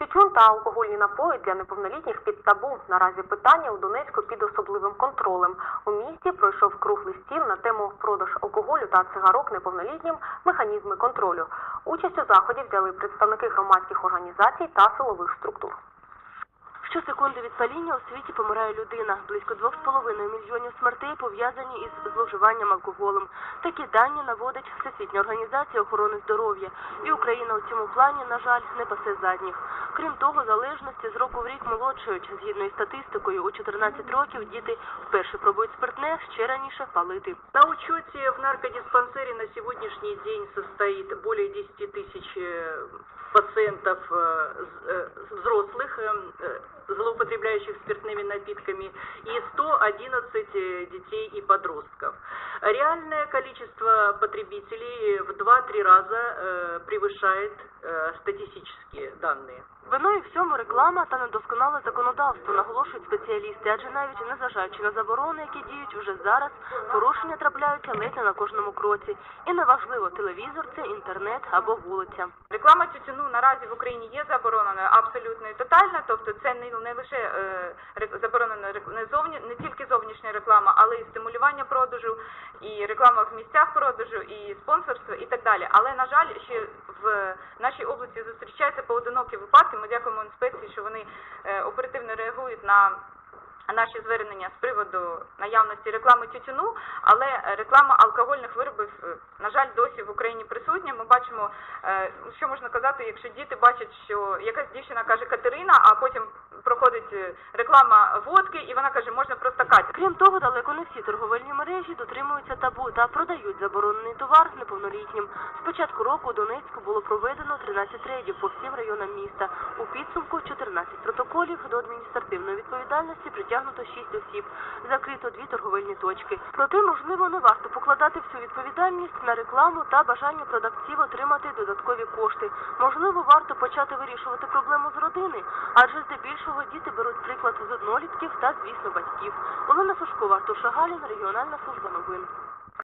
Тютюн та алкогольні напої для неповнолітніх під табу. Наразі питання у Донецьку під особливим контролем. У місті пройшов круглий стіл на тему продаж алкоголю та цигарок неповнолітнім, механізми контролю. Участь у заході взяли представники громадських організацій та силових структур. Щосекунди від паління у світі помирає людина. Близько 2,5 мільйонів смертей пов'язані із зловживанням алкоголем. Такі дані наводить Всесвітня організація охорони здоров'я. І Україна у цьому плані, на жаль, не пасе задніх. Крім того, залежності з року в рік молодшують. Згідно із статистикою, у 14 років діти вперше пробують спиртне, ще раніше палити. На учете в наркодиспансере на сегодняшний день состоит более 10 тысяч э, пациентов э, з- э, взрослых, э, э, злоупотребляющих спиртными напитками, и 111 э, детей и подростков. Реальное количество потребителей в 2-3 раза э, превышает э, статистические данные. Виною всьому реклама та недосконале законодавство, наголошують спеціалісти, адже навіть незважаючи на заборони, які діють уже зараз, порушення трапляються ледь не на кожному кроці. І неважливо, телевізор це інтернет або вулиця. Реклама тютюну наразі в Україні є забороненою абсолютно і тотально, тобто це не, не лише е, заборонена не, зовні, не тільки зовнішня реклама, але і стимулювання продажу, і реклама в місцях продажу, і спонсорство, і так далі. Але на жаль, ще в нашій області зустрічаються поодинокі випадки. Ми дякуємо інспекції, що вони е, оперативно реагують на наші звернення з приводу наявності реклами тютюну, але реклама алкогольних виробів, на жаль, досі в Україні присутня. Ми бачимо, е, що можна казати, якщо діти бачать, що якась дівчина каже Катерина, а потім проходить е, реклама водки, і вона каже, можна просто Катя. Крім того, далеко не всі торговельні мережі дотримуються табу та продають заборонений товар неповнолітнім. З початку року у Донецьку було проведено 13 рейдів по всім районам міста. У підсумку 14 протоколів до адміністративної відповідальності притягнуто 6 осіб. Закрито дві торговельні точки. Проте, можливо, не варто покладати всю відповідальність на рекламу та бажання продавців отримати додаткові кошти. Можливо, варто почати вирішувати проблему з родини, адже здебільшого діти беруть приклад з однолітків та, звісно, батьків. Олена Сушкова, Артур Шагалін, регіональна служба новин.